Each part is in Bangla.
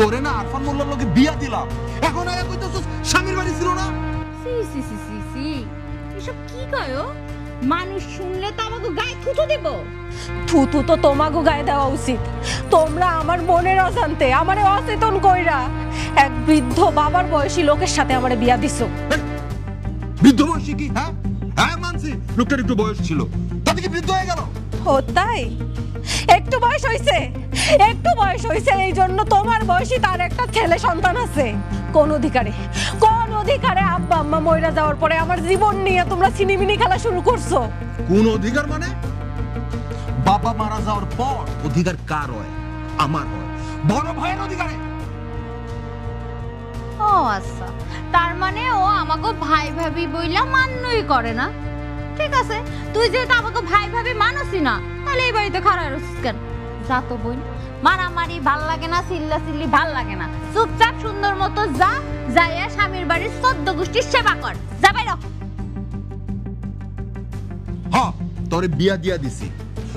তোরে না আরফান মোল্লার লোকে বিয়া দিলাম। এখন আয়া কইতেছস স্বামীর বাড়ি ছিল না? সি সি সি সি সি এসব কি কয় মানুষ শুনলে তো আমাকে গায়ে থুতু দেব। থুতু তো তোমাকে গায়ে দেওয়া উচিত। তোমরা আমার মনের অজান্তে আমারে অচেতন কইরা এক বৃদ্ধ বাবার বয়সী লোকের সাথে আমারে বিয়া দিছো। বৃদ্ধ বয়সী কি হ্যাঁ? হ্যাঁ মানছি লোকটার একটু বয়স ছিল। তাতে কি বৃদ্ধ হয়ে গেল? ও তাই? একটু বয়স হইছে। একটু বয়স হয়েছে এই জন্য তোমার বয়সী তার একটা ছেলে সন্তান আছে। কোন অধিকারে? কোন অধিকারে আব্বা আম্মা মইরা যাওয়ার পরে আমার জীবন নিয়ে তোমরা ছিনিমিনি খেলা শুরু করছ? কোন অধিকার মানে? বাবা মারা যাওয়ার পর অধিকার কার হয়? আমার হয়। বড় ভাইয়ের অধিকারে। ও আচ্ছা। তার মানে ও আমাকে ভাই ভাবি বইলা মান্যই করে না। ঠিক আছে তুই যেহেতু আমাকে ভাই ভাবি মানুষই না তাহলে এই বাড়িতে খারাপ কেন? যা তো বোন। মারামারি ভালো লাগে না চিল্লা চিল্লি ভালো লাগে না। চুপচাপ সুন্দর মতো যা যাইয়া স্বামীর বাড়ির চোদ্দ গোষ্ঠীর সেবা কর। যা বাইর হ। তোরে বিয়া দিয়া দিছি।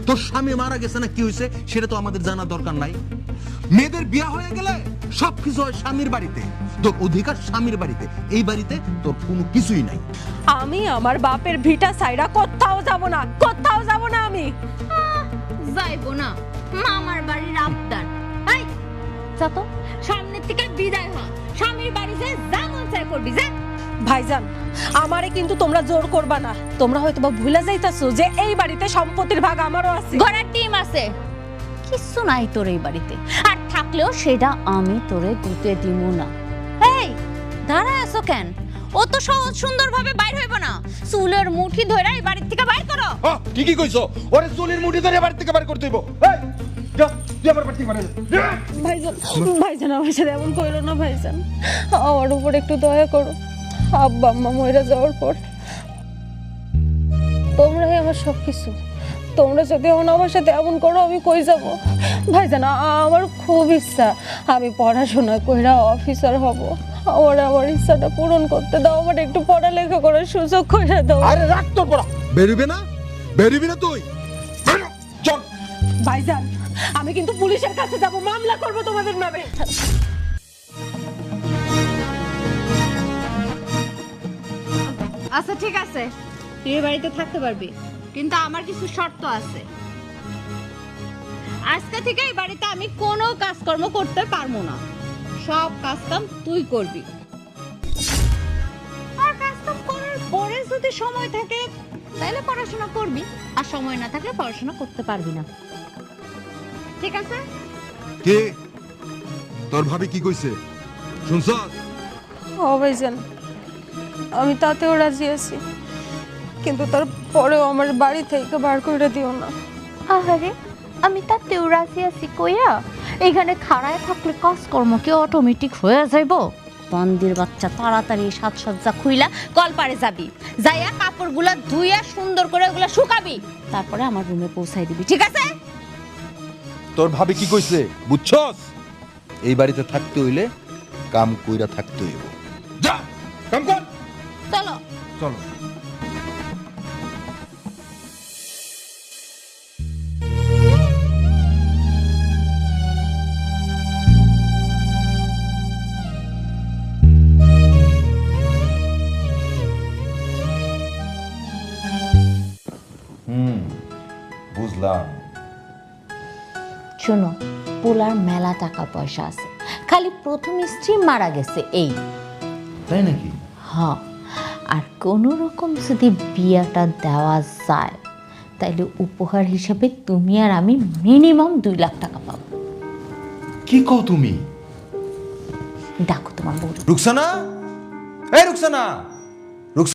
তোর স্বামী মারা গেছে না কি হয়েছে সেটা তো আমাদের জানা দরকার নাই। মেয়েদের বিয়া হয়ে গেলে সবকিছু হয় স্বামীর বাড়িতে। তোর অধিকার স্বামীর বাড়িতে। এই বাড়িতে তোর কোনো কিছুই নাই। আমি আমার বাপের ভিটা সাইরা কোথাও যাব না কোথাও যাব না আমি। যাইবো না। মামার বাড়ির আবদার। এই যা তো সামনের থেকে বিদায় হ। স্বামীর বাড়ি যে যা মন চায় করবি যা। ভাইজান আমারে কিন্তু তোমরা জোর করবা না। তোমরা হয়তো বা ভুলে যাইতাছো যে এই বাড়িতে সম্পত্তির ভাগ আমারও আছে। ঘোড়ার টিম আছে। কিচ্ছু নাই তোর এই বাড়িতে। আর থাকলেও সেটা আমি তোরে দিতে দিব না। এই দাঁড়া আছো কেন? ও তো সহজ সুন্দরভাবে বাইর হইব না। চুলের মুঠি ধরে এই বাড়ির থেকে বাইর করো। হ্যাঁ ঠিকই কইছো। ওরে চুলির মুঠি ধরে বাড়ি থেকে বার করতে হইব। এই ভাইজান ভাইজান আমার সাথে এমন করো না ভাইজান। আমার উপর একটু দয়া করো। আব্বা আম্মা মরে যাওয়ার পর। তোমরাই আমার সব কিছু তোমরা যদি এখন আমার সাথে এমন করো আমি কই যাব? ভাইজান আমার খুব ইচ্ছা। আমি পড়াশোনা কইরা অফিসার হব। আমার আমার ইচ্ছাটা পূরণ করতে দাও। আমার একটু পড়ালেখা করার সুযোগ করে দাও। আরে রাখ তোর পড়া বেরোবে না? বেরোবি না তুই? ভাইজান আমি কিন্তু পুলিশের কাছে যাব মামলা করব তোমাদের নামে। আচ্ছা ঠিক আছে। তুই বাড়িতে থাকতে পারবি। কিন্তু আমার কিছু শর্ত আছে। আজকে থেকে এই বাড়িতে আমি কোনো কাজকর্ম করতে পারব না। সব কাজকাম তুই করবি। আর কাজকাম করার পরে যদি সময় থাকে তাহলে পড়াশোনা করবি। আর সময় না থাকলে পড়াশোনা করতে পারবি না। ঠিক আছে? কে? তোর ভাবি কি কইছে? শুনছস ও ভাইজান আমি তাতেও রাজি আছি। কিন্তু আমার বাড়ি থেকে বার করে দিও না। আহারে আমি তাতেও রাজি আছি কইয়া? এখানে খাড়ায় থাকলে কাজকর্ম কি অটোমেটিক হয়ে যাইব? বন্দির বাচ্চা তাড়াতাড়ি সাজসজ্জা খুইলা কলপারে যাবি। যাইয়া কাপড়গুলা ধুইয়া সুন্দর করে ওগুলা শুকাবি। তারপরে আমার রুমে পৌঁছাই দিবি ঠিক আছে? তোর ভাবি কি কইছে বুঝছস? এই বাড়িতে থাকতে হইলে কাম কইরা থাকতে হইব। যা কাম কর। চলো। চলো। হুম বুঝলাম। শোনো পোলার মেলা টাকা পয়সা আছে। খালি প্রথম স্ত্রী মারা গেছে এই। তাই নাকি? হ্যাঁ আর কোনো রকম যদি বিয়াটা দেওয়া যায় তাইলে উপহার হিসাবে তুমি আর আমি মিনিমাম দুই লাখ টাকা পাবো। কি কও তুমি? ডাকো তোমার বউ। রুকসানা? এই রুকসানা!